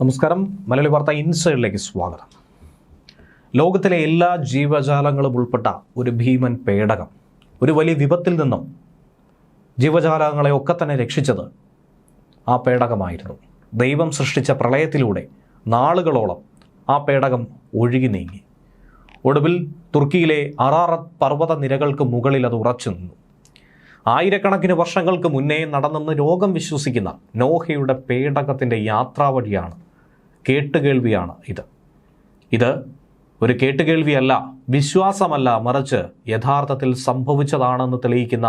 നമസ്കാരം. മലയാളി വാർത്ത ഇൻസൈഡിലേക്ക് സ്വാഗതം. ലോകത്തിലെ എല്ലാ ജീവജാലങ്ങളും ഉൾപ്പെട്ട ഒരു ഭീമൻ പേടകം ഒരു വലിയ വിപത്തിൽ നിന്നും ജീവജാലങ്ങളെ ഒക്കെ തന്നെ രക്ഷിച്ചത് ആ പേടകമായിരുന്നു. ദൈവം സൃഷ്ടിച്ച പ്രളയത്തിലൂടെ നാളുകളോളം ആ പേടകം ഒഴുകി നീങ്ങി. ഒടുവിൽ തുർക്കിയിലെ അറാറത്ത് പർവത നിരകൾക്ക് മുകളിൽ അത് ഉറച്ചു നിന്നു. ആയിരക്കണക്കിന് വർഷങ്ങൾക്ക് മുന്നേ നടന്നെന്ന് രോഗം വിശ്വസിക്കുന്ന നോഹയുടെ പേടകത്തിന്റെ യാത്രാവഴിയാണ് കേട്ടുകേൾവിയാണ് ഇത്. ഇത് ഒരു കേട്ടുകേൾവിയല്ല വിശ്വാസമല്ല മറിച്ച് യഥാർത്ഥത്തിൽ സംഭവിച്ചതാണെന്ന് തെളിയിക്കുന്ന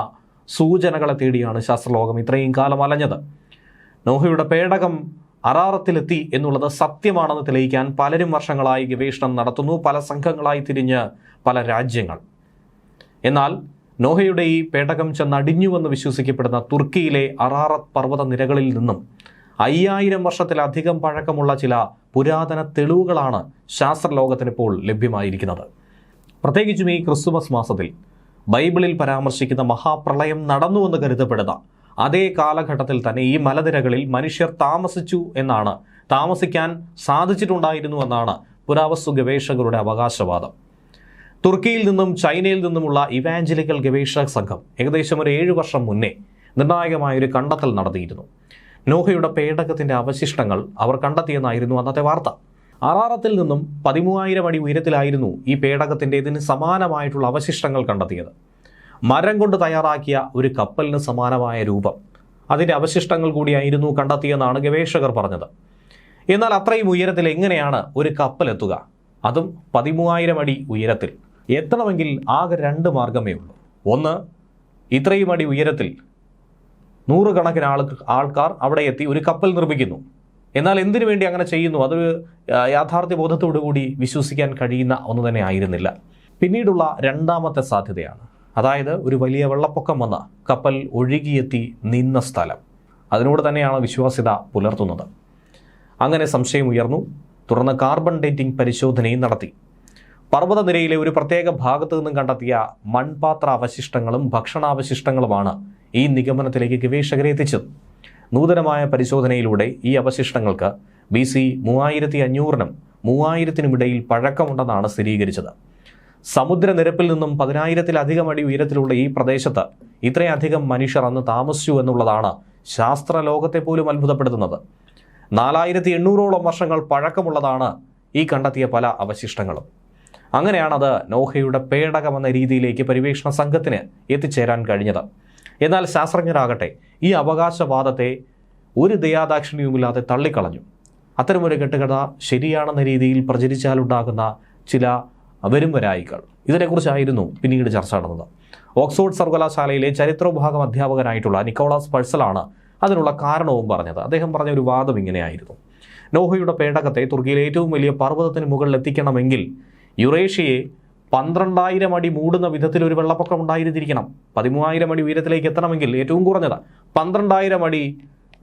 സൂചനകളെ തേടിയാണ് ശാസ്ത്രലോകം ഇത്രയും കാലം അലഞ്ഞത്. നോഹയുടെ പേടകം അറാറത്തിലെത്തി എന്നുള്ളത് സത്യമാണെന്ന് തെളിയിക്കാൻ പലരും വർഷങ്ങളായി ഗവേഷണം നടത്തുന്നു പല സംഘങ്ങളായി തിരിഞ്ഞ് പല രാജ്യങ്ങൾ. എന്നാൽ നോഹയുടെ ഈ പേടകം ചെന്നടിഞ്ഞുവെന്ന് വിശ്വസിക്കപ്പെടുന്ന തുർക്കിയിലെ അറാറത്ത് പർവത നിരകളിൽ നിന്നും അയ്യായിരം വർഷത്തിലധികം പഴക്കമുള്ള ചില പുരാതന തെളിവുകളാണ് ശാസ്ത്രലോകത്തിന് ഇപ്പോൾ ലഭ്യമായിരിക്കുന്നത്. പ്രത്യേകിച്ചും ഈ ക്രിസ്തുമസ് മാസത്തിൽ ബൈബിളിൽ പരാമർശിക്കുന്ന മഹാപ്രളയം നടന്നുവെന്ന് കരുതപ്പെടുന്ന അതേ കാലഘട്ടത്തിൽ തന്നെ ഈ മലനിരകളിൽ മനുഷ്യർ താമസിച്ചു എന്നാണ് താമസിക്കാൻ സാധിച്ചിട്ടുണ്ടായിരുന്നു എന്നാണ് പുരാവസ്തു ഗവേഷകരുടെ അവകാശവാദം. തുർക്കിയിൽ നിന്നും ചൈനയിൽ നിന്നുമുള്ള ഇവാഞ്ചലിക്കൽ ഗവേഷക സംഘം ഏകദേശം ഒരു ഏഴ് വർഷം മുന്നേ നിർണായകമായ ഒരു കണ്ടെത്തൽ നടത്തിയിരുന്നു. നോഹയുടെ പേടകത്തിന്റെ അവശിഷ്ടങ്ങൾ അവർ കണ്ടെത്തിയെന്നായിരുന്നു അന്നത്തെ വാർത്ത. അറാറത്തിൽ നിന്നും പതിമൂവായിരം അടി ഉയരത്തിലായിരുന്നു ഈ പേടകത്തിന്റെ ഇതിന് സമാനമായിട്ടുള്ള അവശിഷ്ടങ്ങൾ കണ്ടെത്തിയത്. മരം കൊണ്ട് തയ്യാറാക്കിയ ഒരു കപ്പലിന് സമാനമായ രൂപം. അതിന്റെ അവശിഷ്ടങ്ങൾ കൂടിയായിരുന്നു കണ്ടെത്തിയെന്നാണ് ഗവേഷകർ പറഞ്ഞത്. എന്നാൽ അത്രയും ഉയരത്തിൽ എങ്ങനെയാണ് ഒരു കപ്പൽ എത്തുക? അതും പതിമൂവായിരം അടി ഉയരത്തിൽ. എത്തണമെങ്കിൽ ആകെ രണ്ട് മാർഗമേ ഉള്ളൂ. ഒന്ന് ഇത്രയും അടി ഉയരത്തിൽ നൂറുകണക്കിന് ആൾ ആൾക്കാർ അവിടെ എത്തി ഒരു കപ്പൽ നിർമ്മിക്കുന്നു. എന്നാൽ എന്തിനു വേണ്ടി അങ്ങനെ ചെയ്യുന്നു? അതൊരു യാഥാർത്ഥ്യ കൂടി വിശ്വസിക്കാൻ കഴിയുന്ന ഒന്ന് തന്നെ ആയിരുന്നില്ല. പിന്നീടുള്ള രണ്ടാമത്തെ സാധ്യതയാണ്. അതായത് ഒരു വലിയ വെള്ളപ്പൊക്കം വന്ന കപ്പൽ ഒഴുകിയെത്തി നിന്ന സ്ഥലം. അതിനോട് തന്നെയാണ് വിശ്വാസ്യത പുലർത്തുന്നത്. അങ്ങനെ സംശയം ഉയർന്നു. തുടർന്ന് കാർബൺ ഡേറ്റിംഗ് പരിശോധനയും നടത്തി. പർവതനിരയിലെ ഒരു പ്രത്യേക ഭാഗത്തു നിന്നും കണ്ടെത്തിയ മൺപാത്ര അവശിഷ്ടങ്ങളും ഭക്ഷണാവശിഷ്ടങ്ങളുമാണ് ഈ നിഗമനത്തിലേക്ക് ഗവേഷകരെ എത്തിച്ചത് നൂതനമായ പരിശോധനയിലൂടെ ഈ അവശിഷ്ടങ്ങൾക്ക് ബി സി മൂവായിരത്തി അഞ്ഞൂറിനും മൂവായിരത്തിനുമിടയിൽ പഴക്കമുണ്ടെന്നാണ് സ്ഥിരീകരിച്ചത്. സമുദ്രനിരപ്പിൽ നിന്നും പതിനായിരത്തിലധികം അടി ഉയരത്തിലുള്ള ഈ പ്രദേശത്ത് ഇത്രയധികം മനുഷ്യർ അന്ന് താമസിച്ചു എന്നുള്ളതാണ് ശാസ്ത്രലോകത്തെ പോലും അത്ഭുതപ്പെടുത്തുന്നത്. നാലായിരത്തി എണ്ണൂറോളം വർഷങ്ങൾ പഴക്കമുള്ളതാണ് ഈ കണ്ടെത്തിയ പല അവശിഷ്ടങ്ങളും. അങ്ങനെയാണത് നോഹയുടെ പേടകമെന്ന രീതിയിലേക്ക് പരിവേഷണ സംഘത്തിന് എത്തിച്ചേരാൻ കഴിഞ്ഞത്. എന്നാൽ ശാസ്ത്രജ്ഞരാകട്ടെ ഈ അവകാശവാദത്തെ ഒരു ദയാദാക്ഷിണ്യവുമില്ലാതെ തള്ളിക്കളഞ്ഞു. അത്തരമൊരു കെട്ടുകഥ ശരിയാണെന്ന രീതിയിൽ പ്രചരിച്ചാലുണ്ടാകുന്ന ചില വരും വരായികൾ ഇതിനെക്കുറിച്ചായിരുന്നു പിന്നീട് ചർച്ച നടന്നത്. ഓക്സ്ഫോർഡ് സർവകലാശാലയിലെ ചരിത്ര വിഭാഗം അധ്യാപകനായിട്ടുള്ള നിക്കോളാസ് പഴ്സലാണ് അതിനുള്ള കാരണവും പറഞ്ഞത്. അദ്ദേഹം പറഞ്ഞ ഒരു വാദം ഇങ്ങനെയായിരുന്നു. നോഹയുടെ പേടകത്തെ തുർക്കിയിലെ ഏറ്റവും വലിയ പർവതത്തിന് മുകളിൽ എത്തിക്കണമെങ്കിൽ യുറേഷ്യയെ പന്ത്രണ്ടായിരം അടി മൂടുന്ന വിധത്തിൽ ഒരു വെള്ളപ്പൊക്കം ഉണ്ടായിരുന്നിരിക്കണം. പതിമൂവായിരം അടി ഉയരത്തിലേക്ക് എത്തണമെങ്കിൽ ഏറ്റവും കുറഞ്ഞത് പന്ത്രണ്ടായിരം അടി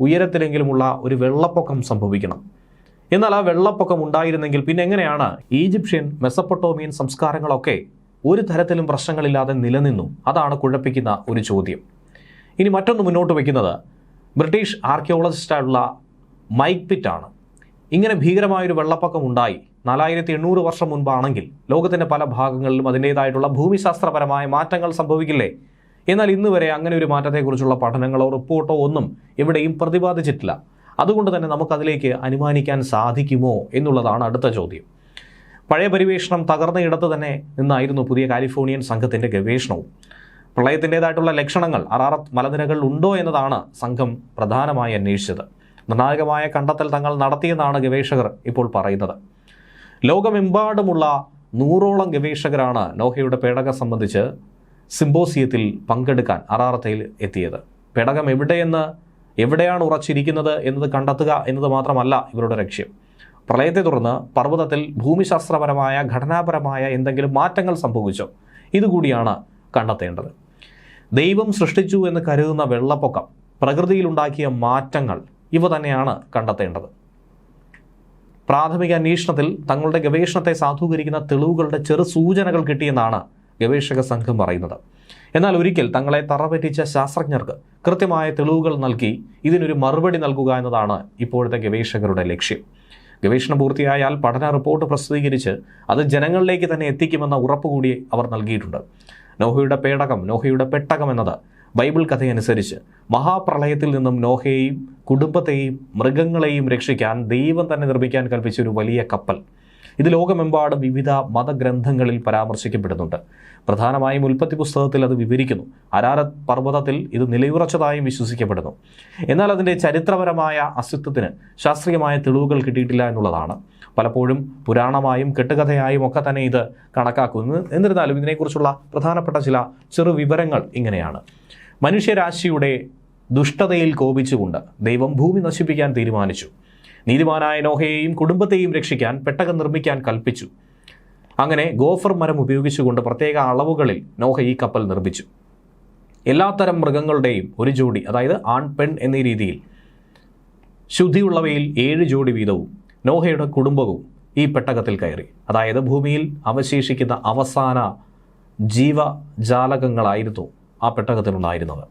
ഉയരത്തിലെങ്കിലുമുള്ള ഒരു വെള്ളപ്പൊക്കം സംഭവിക്കണം. എന്നാൽ ആ വെള്ളപ്പൊക്കം ഉണ്ടായിരുന്നെങ്കിൽ പിന്നെ എങ്ങനെയാണ്? ഈജിപ്ഷ്യൻ മെസ്സപ്പൊട്ടോമിയൻ സംസ്കാരങ്ങളൊക്കെ ഒരു തരത്തിലും പ്രശ്നങ്ങളില്ലാതെ നിലനിന്നു. അതാണ് കുഴപ്പിക്കുന്ന ഒരു ചോദ്യം. ഇനി മറ്റൊന്ന് മുന്നോട്ട് വയ്ക്കുന്നത്. ബ്രിട്ടീഷ് ആർക്കിയോളജിസ്റ്റായുള്ള മൈക്ക് പിറ്റ് ആണ് ഇങ്ങനെ ഭീകരമായൊരു വെള്ളപ്പൊക്കം ഉണ്ടായി. നാലായിരത്തി എണ്ണൂറ് വർഷം മുൻപാണെങ്കിൽ ലോകത്തിന്റെ പല ഭാഗങ്ങളിലും അതിന്റേതായിട്ടുള്ള ഭൂമിശാസ്ത്രപരമായ മാറ്റങ്ങൾ സംഭവിക്കില്ലേ? എന്നാൽ ഇന്ന് വരെ അങ്ങനെ ഒരു മാറ്റത്തെക്കുറിച്ചുള്ള പഠനങ്ങളോ റിപ്പോർട്ടോ ഒന്നും എവിടെയും പ്രതിപാദിച്ചിട്ടില്ല. അതുകൊണ്ട് തന്നെ നമുക്കതിലേക്ക് അനുമാനിക്കാൻ സാധിക്കുമോ എന്നുള്ളതാണ് അടുത്ത ചോദ്യം. പഴയ പരിവേഷണം തകർന്ന ഇടത്ത് തന്നെ നിന്നായിരുന്നു പുതിയ കാലിഫോർണിയൻ സംഘത്തിന്റെ ഗവേഷണവും. പ്രളയത്തിന്റെതായിട്ടുള്ള ലക്ഷണങ്ങൾ അറാറത്ത് മലനിരകൾ ഉണ്ടോ എന്നതാണ് സംഘം പ്രധാനമായി അന്വേഷിച്ചത്. നിർണായകമായ കണ്ടെത്തൽ തങ്ങൾ നടത്തിയെന്നാണ് ഗവേഷകർ ഇപ്പോൾ പറയുന്നത്. ലോകമെമ്പാടുമുള്ള നൂറോളം ഗവേഷകരാണ് നോഹയുടെ പേടകം സംബന്ധിച്ച് സിംബോസിയത്തിൽ പങ്കെടുക്കാൻ അറാറത്തയിൽ എത്തിയത്. പേടകം എവിടെയെന്ന് എവിടെയാണ് ഉറച്ചിരിക്കുന്നത് എന്നത് കണ്ടെത്തുക എന്നത് മാത്രമല്ല ഇവരുടെ ലക്ഷ്യം. പ്രളയത്തെ തുടർന്ന് പർവതത്തിൽ ഭൂമിശാസ്ത്രപരമായ ഘടനാപരമായ എന്തെങ്കിലും മാറ്റങ്ങൾ സംഭവിച്ചോ? ഇതുകൂടിയാണ് കണ്ടെത്തേണ്ടത്. ദൈവം സൃഷ്ടിച്ചു എന്ന് കരുതുന്ന വെള്ളപ്പൊക്കം പ്രകൃതിയിലുണ്ടാക്കിയ മാറ്റങ്ങൾ ഇവ തന്നെയാണ് കണ്ടെത്തേണ്ടത്. പ്രാഥമിക അന്വേഷണത്തിൽ തങ്ങളുടെ ഗവേഷണത്തെ സാധൂകരിക്കുന്ന തെളിവുകളുടെ ചെറു സൂചനകൾ കിട്ടിയെന്നാണ് ഗവേഷക സംഘം പറയുന്നത്. എന്നാൽ ഒരിക്കൽ തങ്ങളെ തറപറ്റിച്ച ശാസ്ത്രജ്ഞർക്ക് കൃത്യമായ തെളിവുകൾ നൽകി ഇതിനൊരു മറുപടി നൽകുക എന്നതാണ് ഇപ്പോഴത്തെ ഗവേഷകരുടെ ലക്ഷ്യം. ഗവേഷണം പൂർത്തിയായാൽ പഠന റിപ്പോർട്ട് പ്രസിദ്ധീകരിച്ച് അത് ജനങ്ങളിലേക്ക് തന്നെ എത്തിക്കുമെന്ന ഉറപ്പ് കൂടി അവർ നൽകിയിട്ടുണ്ട്. നോഹയുടെ പേടകം നോഹയുടെ പെട്ടകം എന്നത് ബൈബിൾ കഥയനുസരിച്ച് മഹാപ്രളയത്തിൽ നിന്നും നോഹയെയും കുടുംബത്തെയും മൃഗങ്ങളെയും രക്ഷിക്കാൻ ദൈവം തന്നെ നിർമ്മിക്കാൻ കൽപ്പിച്ച ഒരു വലിയ കപ്പൽ. ഇത് ലോകമെമ്പാടും വിവിധ മതഗ്രന്ഥങ്ങളിൽ പരാമർശിക്കപ്പെടുന്നുണ്ട്. പ്രധാനമായും ഉൽപ്പത്തി പുസ്തകത്തിൽ അത് വിവരിക്കുന്നു. അരാരത് പർവതത്തിൽ ഇത് നിലയുറച്ചതായും വിശ്വസിക്കപ്പെടുന്നു. എന്നാൽ അതിന്റെ ചരിത്രപരമായ അസ്തിത്വത്തിന് ശാസ്ത്രീയമായ തെളിവുകൾ കിട്ടിയിട്ടില്ല എന്നുള്ളതാണ്. പലപ്പോഴും പുരാണമായും കെട്ടുകഥയായും ഒക്കെ തന്നെ ഇത് കണക്കാക്കുന്നു. എന്നിരുന്നാലും ഇതിനെക്കുറിച്ചുള്ള പ്രധാനപ്പെട്ട ചില ചെറു വിവരങ്ങൾ ഇങ്ങനെയാണ്. മനുഷ്യരാശിയുടെ ദുഷ്ടതയിൽ കോപിച്ചുകൊണ്ട് ദൈവം ഭൂമി നശിപ്പിക്കാൻ തീരുമാനിച്ചു. നീതിമാനായ നോഹയെയും കുടുംബത്തെയും രക്ഷിക്കാൻ പെട്ടകം നിർമ്മിക്കാൻ കൽപ്പിച്ചു. അങ്ങനെ ഗോഫർ മരം ഉപയോഗിച്ചുകൊണ്ട് പ്രത്യേക അളവുകളിൽ നോഹ ഈ കപ്പൽ നിർമ്മിച്ചു. എല്ലാത്തരം മൃഗങ്ങളുടെയും ഒരു ജോഡി അതായത് ആൺ പെൺ എന്നീ രീതിയിൽ ശുദ്ധിയുള്ളവയിൽ ഏഴ് ജോഡി വീതവും നോഹയുടെ കുടുംബവും ഈ പെട്ടകത്തിൽ കയറി. അതായത് ഭൂമിയിൽ അവശേഷിക്കുന്ന അവസാന ജീവജാലകങ്ങളായിരുന്നു ആ പെട്ടകത്തിലുണ്ടായിരുന്നത്.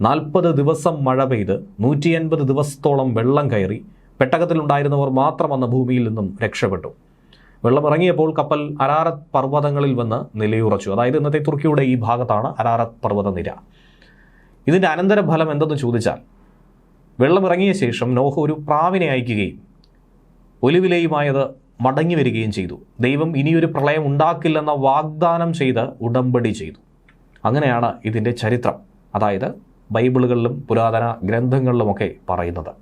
നാൽപ്പത് ദിവസം മഴ പെയ്ത് നൂറ്റി അൻപത് ദിവസത്തോളം വെള്ളം കയറി പെട്ടകത്തിലുണ്ടായിരുന്നവർ മാത്രം അന്ന് ഭൂമിയിൽ നിന്നും രക്ഷപ്പെട്ടു. വെള്ളം ഇറങ്ങിയപ്പോൾ കപ്പൽ അരാറത്ത് പർവതങ്ങളിൽ വന്ന് നിലയുറച്ചു. അതായത് ഇന്നത്തെ തുർക്കിയുടെ ഈ ഭാഗത്താണ് അരാറത്ത് പർവത നിര. ഇതിന്റെ അനന്തരഫലം എന്തെന്ന് ചോദിച്ചാൽ വെള്ളം ഇറങ്ങിയ ശേഷം നോഹ ഒരു പ്രാവിനെ അയക്കുകയും ഒലിവിലയുമായത് മടങ്ങി വരികയും ചെയ്തു. ദൈവം ഇനിയൊരു പ്രളയം ഉണ്ടാക്കില്ലെന്ന വാഗ്ദാനം ചെയ്ത് ഉടമ്പടി ചെയ്തു. അങ്ങനെയാണ് ഇതിന്റെ ചരിത്രം. അതായത് ബൈബിളുകളിലും പുരാതന ഗ്രന്ഥങ്ങളിലുമൊക്കെ പറയുന്നത്.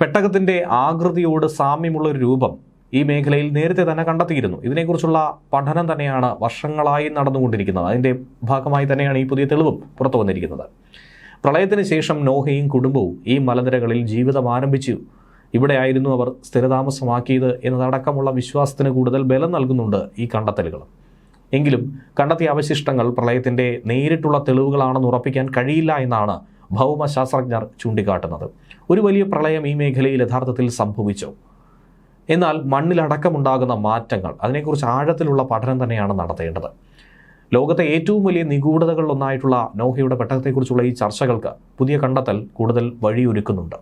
പെട്ടകത്തിന്റെ ആകൃതിയോട് സാമ്യമുള്ളൊരു രൂപം ഈ മേഖലയിൽ നേരത്തെ തന്നെ കണ്ടെത്തിയിരുന്നു. ഇതിനെക്കുറിച്ചുള്ള പഠനം തന്നെയാണ് വർഷങ്ങളായി നടന്നുകൊണ്ടിരിക്കുന്നത്. അതിന്റെ ഭാഗമായി തന്നെയാണ് ഈ പുതിയ തെളിവും പുറത്തു വന്നിരിക്കുന്നത്. പ്രളയത്തിന് ശേഷം നോഹയും കുടുംബവും ഈ മലനിരകളിൽ ജീവിതം ആരംഭിച്ചു. ഇവിടെയായിരുന്നു അവർ സ്ഥിരതാമസമാക്കിയത് എന്നതടക്കമുള്ള വിശ്വാസത്തിന് കൂടുതൽ ബലം നൽകുന്നുണ്ട് ഈ കണ്ടെത്തലുകൾ എങ്കിലും കണ്ടെത്തിയ അവശിഷ്ടങ്ങൾ പ്രളയത്തിന്റെ നേരിട്ടുള്ള തെളിവുകളാണെന്ന് ഉറപ്പിക്കാൻ കഴിയില്ല എന്നാണ് ഭൗമശാസ്ത്രജ്ഞർ ചൂണ്ടിക്കാട്ടുന്നത്. ഒരു വലിയ പ്രളയം ഈ മേഖലയിൽ യഥാർത്ഥത്തിൽ സംഭവിച്ചു. എന്നാൽ മണ്ണിലടക്കമുണ്ടാകുന്ന മാറ്റങ്ങൾ അതിനെക്കുറിച്ച് ആഴത്തിലുള്ള പഠനം തന്നെയാണ് നടത്തേണ്ടത്. ലോകത്തെ ഏറ്റവും വലിയ നിഗൂഢതകളിലൊന്നായിട്ടുള്ള നോഹയുടെ പെട്ടകത്തെക്കുറിച്ചുള്ള ഈ ചർച്ചകൾക്ക് പുതിയ കണ്ടെത്തൽ കൂടുതൽ വഴിയൊരുക്കുന്നുണ്ട്.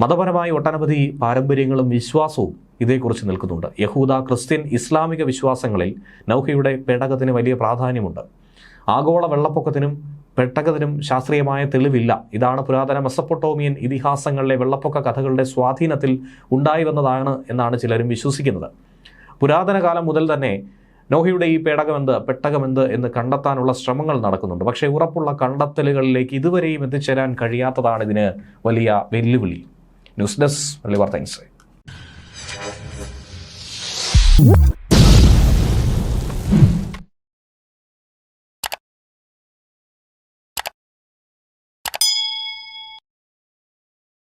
മതപരമായ ഒട്ടനവധി പാരമ്പര്യങ്ങളും വിശ്വാസവും ഇതേക്കുറിച്ച് നിൽക്കുന്നുണ്ട്. യഹൂദ ക്രിസ്ത്യൻ ഇസ്ലാമിക വിശ്വാസങ്ങളിൽ നൗഹയുടെ പേടകത്തിന് വലിയ പ്രാധാന്യമുണ്ട്. ആഗോള വെള്ളപ്പൊക്കത്തിനും പെട്ടകത്തിനും ശാസ്ത്രീയമായ തെളിവില്ല. ഇതാണ് പുരാതന മെസ്സപ്പൊട്ടോമിയൻ ഇതിഹാസങ്ങളിലെ വെള്ളപ്പൊക്ക കഥകളുടെ സ്വാധീനത്തിൽ ഉണ്ടായി വന്നതാണ് എന്നാണ് ചിലരും വിശ്വസിക്കുന്നത്. പുരാതന കാലം മുതൽ തന്നെ നോഹയുടെ ഈ പേടകമെന്ത് പെട്ടകമെന്ത് എന്ന് കണ്ടെത്താനുള്ള ശ്രമങ്ങൾ നടക്കുന്നുണ്ട്. പക്ഷേ ഉറപ്പുള്ള കണ്ടെത്തലുകളിലേക്ക് ഇതുവരെയും എത്തിച്ചേരാൻ കഴിയാത്തതാണ് ഇതിന് വലിയ വെല്ലുവിളി. ന്യൂസ് ഡെസ്ക് വാർത്ത Whoop.